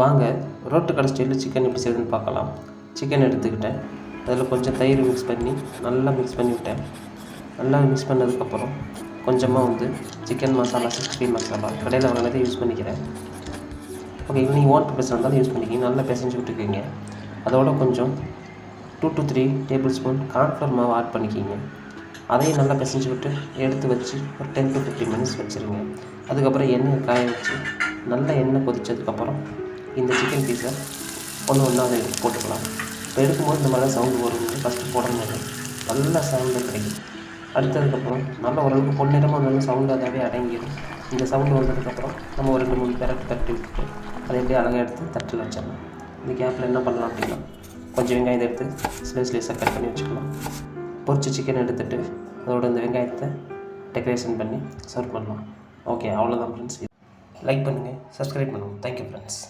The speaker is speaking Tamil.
வாங்க ரோட்டு கடை ஸ்டைலில் சிக்கன் எப்படி செய்யுதுன்னு பார்க்கலாம். சிக்கன் எடுத்துக்கிட்டேன். அதில் கொஞ்சம் தயிர் மிக்ஸ் பண்ணி நல்லா மிக்ஸ் பண்ணி விட்டேன். நல்லா மிக்ஸ் பண்ணதுக்கப்புறம் கொஞ்சமாக வந்து சிக்கன் மசாலா சிக்ஸ்டி மசாலா கடையில் வாங்கினதை யூஸ் பண்ணிக்கிறேன். ஓகே இது நீங்கள் ஓட்டு பர்பஸ் இருந்தாலும் யூஸ் பண்ணிக்கிங்க. நல்லா பிசைஞ்சு விட்டுக்குங்க. அதோட கொஞ்சம் two to three table spoon cornflour மாவு ஆட் பண்ணிக்கிங்க. அதையும் நல்லா பிசைஞ்சு விட்டு எடுத்து வச்சு ஒரு டென் டு ஃபிஃப்டீன் மினிட்ஸ் வச்சுருங்க. அதுக்கப்புறம் எண்ணெயை காய வச்சு நல்லா எண்ணெய் கொதித்ததுக்கப்புறம் இந்த சிக்கன் பீஸை ஒன்று ஒன்றா அதை போட்டுக்கலாம். இப்போ எடுக்கும்போது இந்த மாதிரி சவுண்டு வரும். ஃபஸ்ட்டு போடும்போது நல்ல சவுண்டு கிடைக்கும். அடுத்ததுக்கப்புறம் நல்ல ஓரளவுக்கு பொன்னிறமாக நல்ல சவுண்டு அதாவே அடங்கிடும். இந்த சவுண்டு வந்ததுக்கப்புறம் நம்ம ஒரு ரெண்டு மூணு பேரட்டு தட்டி விட்டுட்டு அதை எப்படியே அழகாக எடுத்து தட்டில் வச்சிடலாம். இந்த கேப்பில் என்ன பண்ணலாம் அப்படின்னா கொஞ்சம் வெங்காயத்தை எடுத்து ஸ்லைஸ் ஸ்லைஸாக கட் பண்ணி வச்சுக்கலாம். பொரிச்ச சிக்கன் எடுத்துட்டு அதோட இந்த வெங்காயத்தை டெக்கரேஷன் பண்ணி சர்வ் பண்ணலாம். ஓகே அவ்வளோதான் ஃப்ரெண்ட்ஸ் லைக் பண்ணுங்கள் சப்ஸ்கிரைப் பண்ணுங்கள் தேங்க்யூ ஃப்ரெண்ட்ஸ்